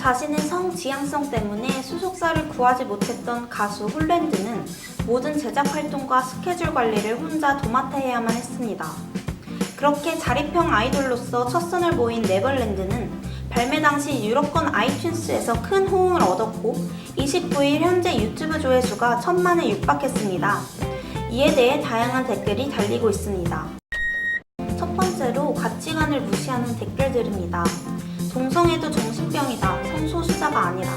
자신의 성 지향성 때문에 소속사를 구하지 못했던 가수 홀랜드는 모든 제작 활동과 스케줄 관리를 혼자 도맡아 해야만 했습니다. 그렇게 자립형 아이돌로서 첫 선을 보인 네버랜드는 발매 당시 유럽권 아이튠스에서 큰 호응을 얻었고 29일 현재 유튜브 조회수가 천만에 육박했습니다. 이에 대해 다양한 댓글이 달리고 있습니다. 첫 번째로 가치관을 무시하는 댓글들입니다. 동성애도 정신병이다. 성소수자가 아니라.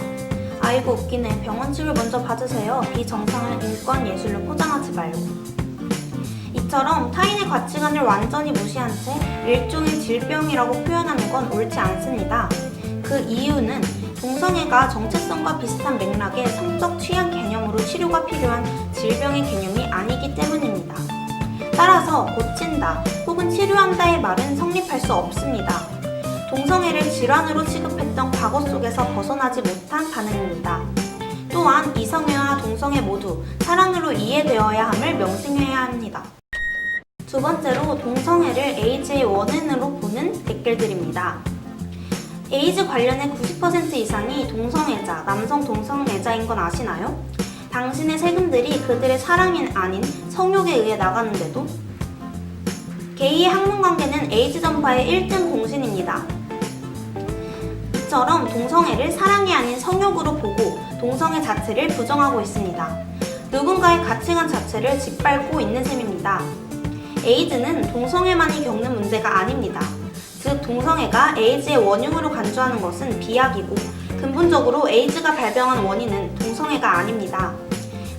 아이고 웃기네. 병원 치료 먼저 받으세요. 비정상을 인권 예술로 포장하지 말고. 이처럼 타인의 가치관을 완전히 무시한 채 일종의 질병이라고 표현하는 건 옳지 않습니다. 그 이유는 동성애가 정체성과 비슷한 맥락의 성적 취향 개념으로 치료가 필요한 질병의 개념이 아니기 때문입니다. 따라서 고친다 혹은 치료한다의 말은 성립할 수 없습니다. 동성애를 질환으로 취급했던 과거 속에서 벗어나지 못한 반응입니다. 또한 이성애와 동성애 모두 사랑으로 이해되어야 함을 명심해야 합니다. 두 번째로 동성애를 에이즈의 원인으로 보는 댓글들입니다. 에이즈 관련의 90% 이상이 동성애자, 남성 동성애자인 건 아시나요? 당신의 세금들이 그들의 사랑이 아닌 성욕에 의해 나가는데도 게이의 학문 관계는 에이즈 전파의 1등 공신입니다. 이처럼 동성애를 사랑이 아닌 성욕으로 보고 동성애 자체를 부정하고 있습니다. 누군가의 가치관 자체를 짓밟고 있는 셈입니다. 에이즈는 동성애만이 겪는 문제가 아닙니다. 즉, 동성애가 에이즈의 원흉으로 간주하는 것은 비약이고 근본적으로 에이즈가 발병한 원인은 동성애가 아닙니다.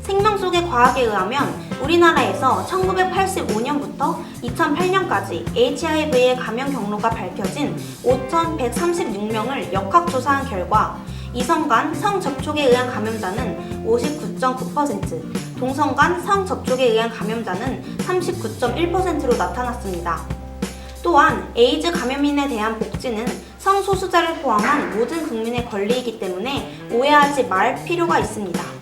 생명 속의 과학에 의하면 우리나라에서 1985년부터 2008년까지 HIV의 감염 경로가 밝혀진 5,136명을 역학조사한 결과 이성 간 성접촉에 의한 감염자는 59.9%, 동성 간 성접촉에 의한 감염자는 39.1%로 나타났습니다. 또한 에이즈 감염인에 대한 복지는 성소수자를 포함한 모든 국민의 권리이기 때문에 오해하지 말 필요가 있습니다.